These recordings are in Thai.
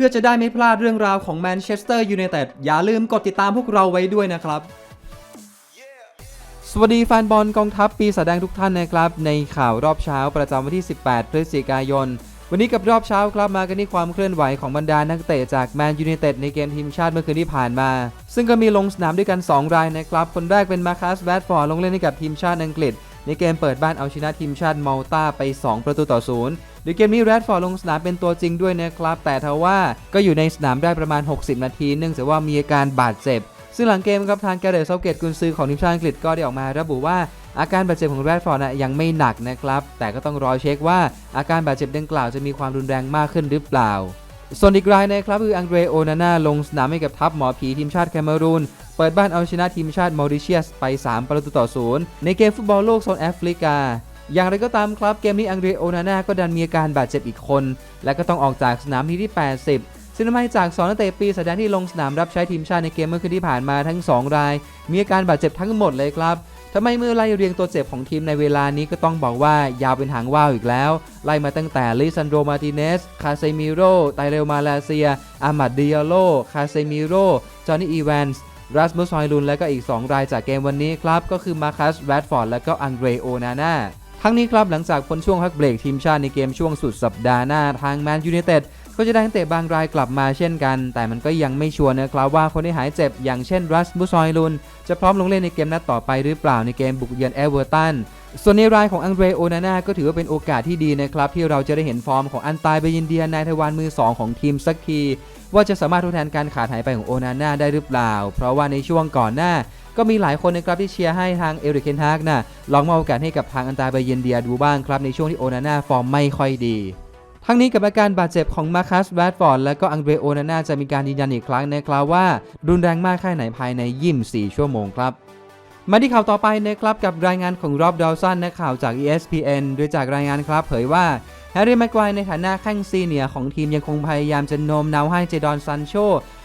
พื่อจะได้ไม่พลาดเรื่องราวของแมนเชสเตอร์ยูไนเต็ดอย่าลืมกดติดตามพวกเราไว้ด้วยนะครับ สวัสดีแฟนบอลกองทัพปีศาจแดงทุกท่านนะครับ ในข่าวรอบเช้าประจำวันที่ 18 พฤศจิกายน วันนี้กับรอบเช้าครับมากันที่ความเคลื่อนไหวของบรรดานักเตะจากแมนยูไนเต็ดในเกมทีมชาติเมื่อคืนที่ผ่านมา ซึ่งก็มีลงสนามด้วยกัน 2 รายนะครับ คนแรกเป็นมาคัสแวดฟอร์ดลงเล่นให้กับทีมชาติอังกฤษในเกมเปิดบ้านเอาชนะทีมชาติมาลตาไป 2 ประตูต่อศูนย์ โดยเกมนี้แรดฟอร์ดลงสนามเป็นตัวจริงด้วยนะครับ แต่ทว่าก็อยู่ในสนามได้ประมาณ 60 นาที เนื่องจากว่ามีอาการบาดเจ็บ ซึ่งหลังเกมครับทางแกเรตเซาเกตกุนซือของทีมชาติอังกฤษก็ได้ออกมาระบุว่าอาการบาดเจ็บของแรดฟอร์ดนยังไม่หนักนะครับ แต่ก็ต้องรอเช็คว่าอาการบาดเจ็บดังกล่าวจะมีความรุนแรงมากขึ้นหรือเปล่า ส่วนอีกรายนะครับคืออังเดรโอนาน่าลงสนามให้กับทัพหมอผีทีมชาติแคเมรูนเปิดบ้านเอาชนะทีมชาติมอริเชียสไป 3 ประตูต่อศูนย์ในเกมฟุตบอลโลกโซนแอฟริกา อย่างไรก็ตามครับเกมนี้อังเดรโอนาน่าก็ดันมีอาการบาดเจ็บอีกคน และก็ต้องออกจากสนามที่ที่ 80 ซึ่งทำให้จาก2นักเตะปีแสดงที่ลงสนามรับใช้ทีมชาติในเกมเมื่อคืนที่ผ่านมาทั้ง 2 ราย มีอาการบาดเจ็บทั้งหมดเลยครับทำไมเมื่อไล่เรียงตัวเจ็บของทีมในเวลานี้ก็ต้องบอกว่ายาวเป็นหางว่าวอีกแล้ว ไล่มาตั้งแต่ลิซันโดมาติเนส คาเซมิโรไตเรลมาเลเซีย อามัดดิอาโล คาเซมิโรจอห์นนี่อีแวนส์รัสมุสฮอยลุนและก็อีก 2 รายจากเกมวันนี้ครับ ก็คือมาคัสแรดฟอร์ดและก็อังเดรโอนาน่า ทั้งนี้ครับหลังจากพ้นช่วงพักเบรกทีมชาติในเกมช่วงสุดสัปดาห์หน้าทางแมนยูไนเต็ดก็จะได้นักเตะบางรายกลับมาเช่นกัน แต่มันก็ยังไม่ชัวร์นะครับว่าคนที่หายเจ็บอย่างเช่นรัสมุสฮอยลุน จะพร้อมลงเล่นในเกมนัดต่อไปหรือเปล่าในเกมบุกเยือนเอเวอร์ตันส่วนในรายของอังเดรโอนาน่าก็ถือว่าเป็นโอกาสที่ดีนะครับ ที่เราจะได้เห็นฟอร์มของอันตายเบยินเดียนายทวารมือ 2 ของทีมสักที ว่าจะสามารถทดแทนการขาดหายไปของโอนาน่าได้หรือเปล่า เพราะว่าในช่วงก่อนหน้า ก็มีหลายคนนะครับที่เชียร์ให้ทางเอริกเคนฮากนะลองมอบโอกาสให้กับทางอันตาเบยินเดียดูบ้างครับในช่วงที่โอนาน่าฟอร์มไม่ค่อยดีทั้งนี้กับอาการบาดเจ็บของมาคัสแวดฟอร์ดและก็อังเดรโอนาน่าจะมีการยืนยันอีกครั้งนะครับว่า รุนแรงมากแค่ไหนภายใน 24 ชั่วโมงครับ มาที่ข่าวต่อไปนะครับกับรายงานของรอบดาวสันนักข่าวจาก ESPN โดยจากรายงานครับ เผยว่าแฮร์รี่แม็กควายในฐานะแข้งซีเนียร์ของทีมยังคงพยายามจะโน้มน้าวให้เจดอนซันโช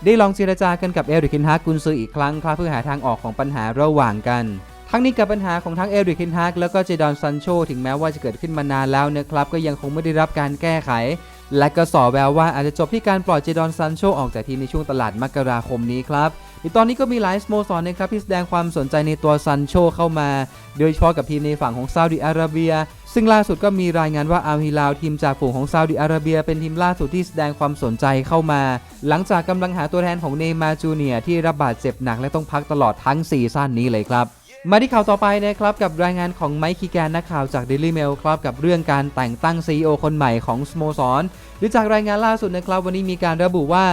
ได้ลองเจรจากันกับเอริกเคนฮากกุนซืออีกครั้งครับเพื่อหาทางออกของปัญหาระหว่างกัน ทั้งนี้กับปัญหาของทั้งเอริกเคนฮากแล้วก็เจดอนซันโช ถึงแม้ว่าจะเกิดขึ้นมานานแล้วนะครับก็ยังคงไม่ได้รับการแก้ไข และก็สอแววว่าอาจจะจบที่การปล่อยเจดอนซันโชออกจากทีมในช่วงตลาดมกราคมนี้ครับ ในตอนนี้ก็มีหลายสโมสรนะครับที่แสดงความสนใจในตัวซันโชเข้ามา โดยเฉพาะกับทีมในฝั่งของซาอุดิอาระเบีย ซึ่งล่าสุดก็มีรายงานว่าอัลฮิลาลทีมจากฝูงของซาอุดิอาระเบีย เป็นทีมล่าสุดที่แสดงความสนใจเข้ามา หลังจากกำลังหาตัวแทนของเนมาจูเนียที่รับบาดเจ็บหนักและต้องพักตลอดทั้งซีซั่นนี้เลยครับมาที่ข่าวต่อไปนะครับกับรายงานของไมค์คีแกนนักข่าวจาก Daily Mail ครับกับเรื่องการแต่งตั้ง CEO คนใหม่ของสโมสรหรือจากรายงานล่าสุดนะครับวันนี้มีการระบุว่า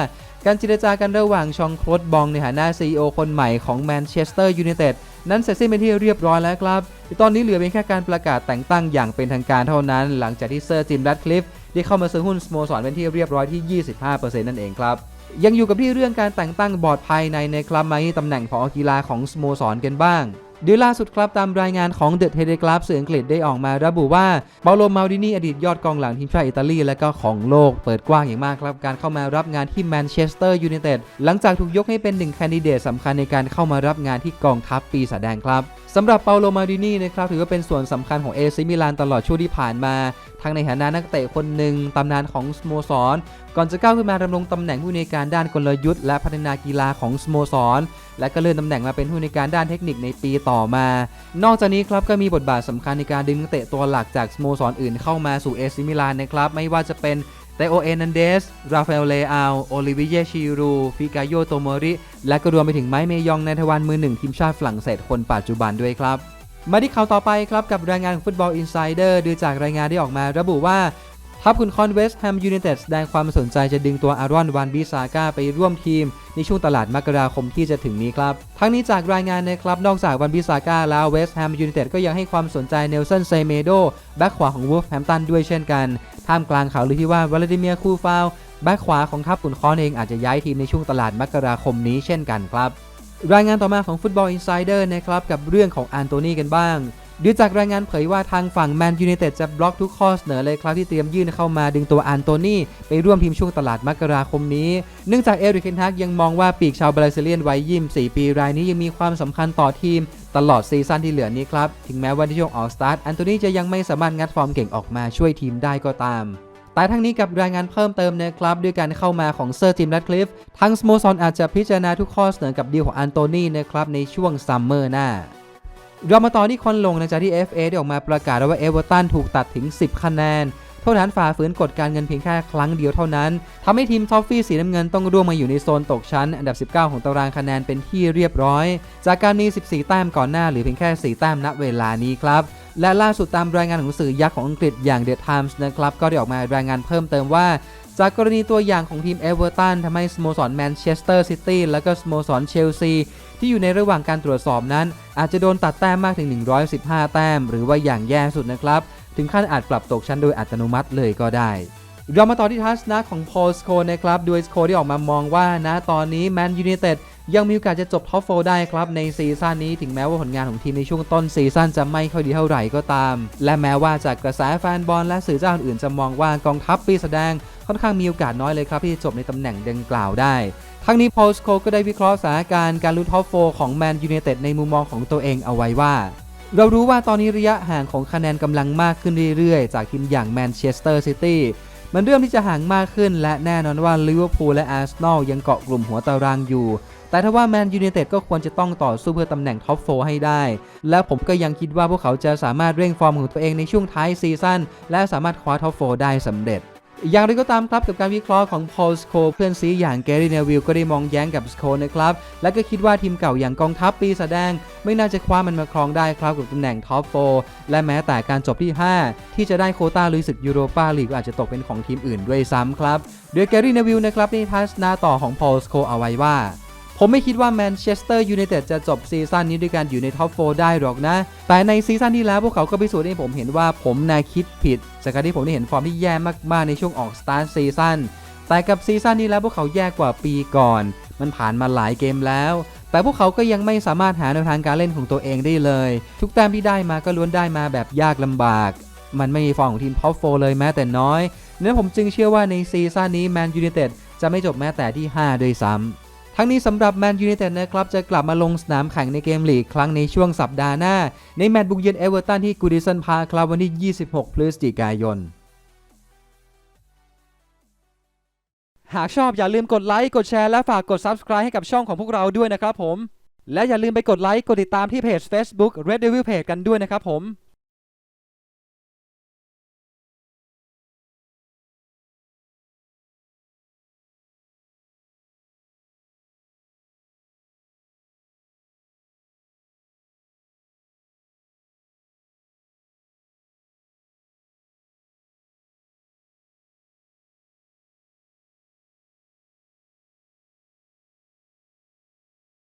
การเจรจากันระหว่างชองโคลดบองในฐานะ CEO คนใหม่ของแมนเชสเตอร์ยูไนเต็ดนั้นเสร็จสิ้นเป็นที่เรียบร้อยแล้วครับ ตอนนี้เหลือเพียงแค่การประกาศแต่งตั้งอย่างเป็นทางการเท่านั้น หลังจากที่เซอร์จิมรัดคลิฟได้เข้ามาซื้อหุ้นสโมสรเป็นที่เรียบร้อยที่ 25%นั่นเองครับ ยังอยู่กับที่เรื่องการแต่งตั้งบอร์ดภายในในคลับมาที่ตำแหน่งผอกีฬาของสโมสรกันบ้าง โดยล่าสุดครับตามรายงานของเดอะเทเลกราฟสื่ออังกฤษได้ออกมาระบุว่าเปาโลมาลดินีอดีตยอดกองหลังทีมชาติอิตาลีและก็ของโลกเปิดกว้างอย่างมากครับ การเข้ามารับงานที่แมนเชสเตอร์ยูไนเต็ดหลังจากถูกยกให้เป็นหนึ่งแคนดิเดตสำคัญในการเข้ามารับงานที่กองทัพปีศาจแดงครับสำหรับเปาโลมาลดินีนะครับถือว่าเป็นส่วนสำคัญของเอซิมิลานตลอดช่วงที่ผ่านมาทั้งในฐานะนักเตะคนหนึ่งตำนานของสโมสร ก่อนจะก้าวขึ้นมาดำรงตำแหน่งผู้ในการด้านกลยุทธ์และพัฒนากีฬาของสโมสร และก็เลื่อนตำแหน่งมาเป็นผู้ในการด้านเทคนิคในปีต่อมา นอกจากนี้ครับก็มีบทบาทสำคัญในการดึงนักเตะตัวหลักจากสโมสรออื่นเข้ามาสู่เอซิมิลานนะครับไม่ว่าจะเป็นเตโอเอนันเดส ราฟาเอลเลอาโอลิเวียชิรูฟิกาโยโตโมริ และก็รวมไปถึงไมค์เมยองในทวารมือหนึ่งทีมชาติฝรั่งเศสคนปัจจุบันด้วยครับ มาที่ข่าวต่อไปครับกับรายงานของฟุตบอลอินไซเดอร์ดูจากรายงานที่ออกมา ระบุว่าทัพคุณคอนเวสต์แฮมยูไนเต็ดแสดงความสนใจจะดึงตัวอารอนวันบิซาก้าไปร่วมทีม ในช่วงตลาดมกราคมที่จะถึงนี้ครับ ทั้งนี้จากรายงานนะครับ นอกจากวันบิซาก้าแล้วเวสต์แฮมยูไนเต็ดก็ยังให้ความสนใจเนลสันเซเมโดแบ็คขวาของวูฟแฮมตันด้วยเช่นกัน ท่ามกลางข่าวลือที่ว่าวลาดิเมียร์คูฟาวแบ็คขวาของทัพขุนคอนเองอาจจะย้ายทีมในช่วงตลาดมกราคมนี้เช่นกันครับ รายงานต่อมาของฟุตบอลอินไซเดอร์นะครับกับเรื่องของอันโตนีกันบ้างดูจากรายงานเผยว่าทางฝั่งแมนยูไนเต็ดจะบล็อกทุกข้อเสนอเลยครับที่เตรียมยื่นเข้ามาดึงตัวอันโตนีไปร่วมทีมช่วงตลาดมกราคมนี้ เนื่องจากเอริกเคนฮักยังมองว่าปีกชาวบราซิเลียนวัย24 ปีรายนี้ยังมีความสำคัญต่อทีมตลอดซีซั่นที่เหลือนี้ครับ ถึงแม้ว่าในช่วงออกสตาร์ทอันโตนีจะยังไม่สามารถงัดฟอร์มเก่งออกมาช่วยทีมได้ก็ตาม แต่ทั้งนี้กับรายงานเพิ่มเติมนะครับด้วยการเข้ามาของเซอร์จิมแรดคลิฟทั้งสโมสรอาจจะพิจารณาทุกข้อเสนอกับดีลของอันโตนีนะครับในช่วงซัมเมอร์หน้าเรามาต่อที่คอนลงหลังจากที่ FA ได้ออกมาประกาศว่าเอเวอร์ตันถูกตัดถึง 10 คะแนน โทษฐานฝ่าฝืนกฎการเงินเพียงแค่ครั้งเดียวเท่านั้นทำให้ทีมทอฟฟี่สีน้ำเงินต้องร่วงมาอยู่ในโซนตกชั้น อันดับ 19 ของตารางคะแนนเป็นที่เรียบร้อย จากการมี 14 แต้มก่อนหน้าหรือเพียงแค่ 4 แต้มณเวลานี้ครับและล่าสุดตามรายงานของสื่อยักษ์ของอังกฤษอย่าง The Times นะครับก็ได้ออกมารายงานเพิ่มเติมว่าจากกรณีตัวอย่างของทีมเอเวอร์ตันทำให้สโมสรแมนเชสเตอร์ซิตี้และก็สโมสรเชลซีที่อยู่ในระหว่างการตรวจสอบนั้น อาจจะโดนตัดแต้มมากถึง 115 แต้ม หรือว่าอย่างแย่สุดนะครับ ถึงขั้นอาจปรับตกชั้นโดยอัตโนมัติเลยก็ได้ เรามาต่อที่ทัศนะของโพสโคนะครับโดยสโคที่ออกมามองว่านะตอนนี้แมนยู i นเต็ดยังมีโอกาสจะจบท็อปโฟได้ครับ ในซีซั่นนี้ถึงแม้ว่าผลงานของทีมในช่วงต้นซีซั่นจะไม่ค่อยดีเท่าไหร่ก็ตาม และแม้ว่าจากกระแสแฟนบอลและสื่อเจ้าอื่นๆจะมองว่ากองทัพปีแสดงค่อนข้างมีโอกาสน้อยเลยครับที่จะจบในตำแหน่งดังกล่าวได้ ทั้งนี้โพสโคก็ได้วิเคราะห์สถานการณ์การลุ้นท็อปโฟของแมนยู i นเต็ดในมุมมองของตัวเองเอาไว้ว่า เรารู้ว่าตอนนี้ระยะห่างของคะแนนกำลังมากขึ้นเรื่อยๆ จากทีมอย่างแมนเชสเตอร์ซิตี้มันเริ่มที่จะห่างมากขึ้น และแน่นอนว่าลิเวอร์พูลและอาร์เซนอลยังเกาะกลุ่มหัวตารางอยู่ แต่ถ้าว่าแมนยู i นเต็ดก็ควรจะต้องต่อสู้เพื่อตำแหน่งท็อปโฟให้ได้ และผมก็ยังคิดว่าพวกเขาจะสามารถเร่งฟอร์มของตัวเองในช่วงท้ายซีซั่นและสามารถคว้าท็อปโฟได้สำเร็จ อย่างไรก็ตามครับกับการวิเคราะห์ของพอลสโคเพื่อนซีอย่างแกรี่เนวิลก็ได้มองแย้งกับสโคนะครับ และก็คิดว่าทีมเก่าอย่างกองทัพปีแสดง ไม่น่าจะคว้ามันมาครองได้ครับกับตำแหน่งท็อปโฟและแม้แต่การจบที่ 5 ที่จะได้โคต้าลุยศึกยูโรปาลีกก็อาจจะตกเป็นของทีมอื่นด้วยซ้ำครับโดยแกรี่เนวิลนะครับได้ทัศนาต่อของพอลสโคเอาไว้ว่า ผมไม่คิดว่าแมนเชสเตอร์ยูไนเต็ดจะจบซีซั่นนี้ด้วยการอยู่ในท็อปโฟได้หรอกนะ แต่ในซีซั่นที่แล้วพวกเขาก็พิสูจน์ให้ผมเห็นว่าผมนายคิดผิด จากการที่ผมได้เห็นฟอร์มที่แย่มากๆในช่วงออกสตาร์ทซีซั่น แต่กับซีซั่นนี้แล้วพวกเขาแย่กว่าปีก่อน มันผ่านมาหลายเกมแล้ว แต่พวกเขาก็ยังไม่สามารถหาแนวทางการเล่นของตัวเองได้เลย ทุกแต้มที่ได้มาก็ล้วนได้มาแบบยากลำบาก มันไม่มีฟอร์มของทีมท็อปโฟเลยแม้แต่น้อยนั้นผมจึงเชื่อว่าในซีซั่นนี้แมนยูไนเต็ดจะไม่จบแม้แต่ที่ 5 ด้วยซ้ำ ทั้งนี้สำหรับแมนยู i นเต็ดนะครับจะกลับมาลงสนามแข่งในเกมลีกครั้งในช่วงสัปดาห์หน้า ในแมตช์บุกเยือนเอเวอร์ตันที่กูดิสันพาร์คครับวันที่ 26 พฤศจิกายน หากชอบอย่าลืมกดไลค์กดแชร์และฝากกด Subscribe ให้กับช่องของพวกเราด้วยนะครับผม และอย่าลืมไปกดไลค์กดติดตามที่เพจ Facebook Red Devil Page กันด้วยนะครับผม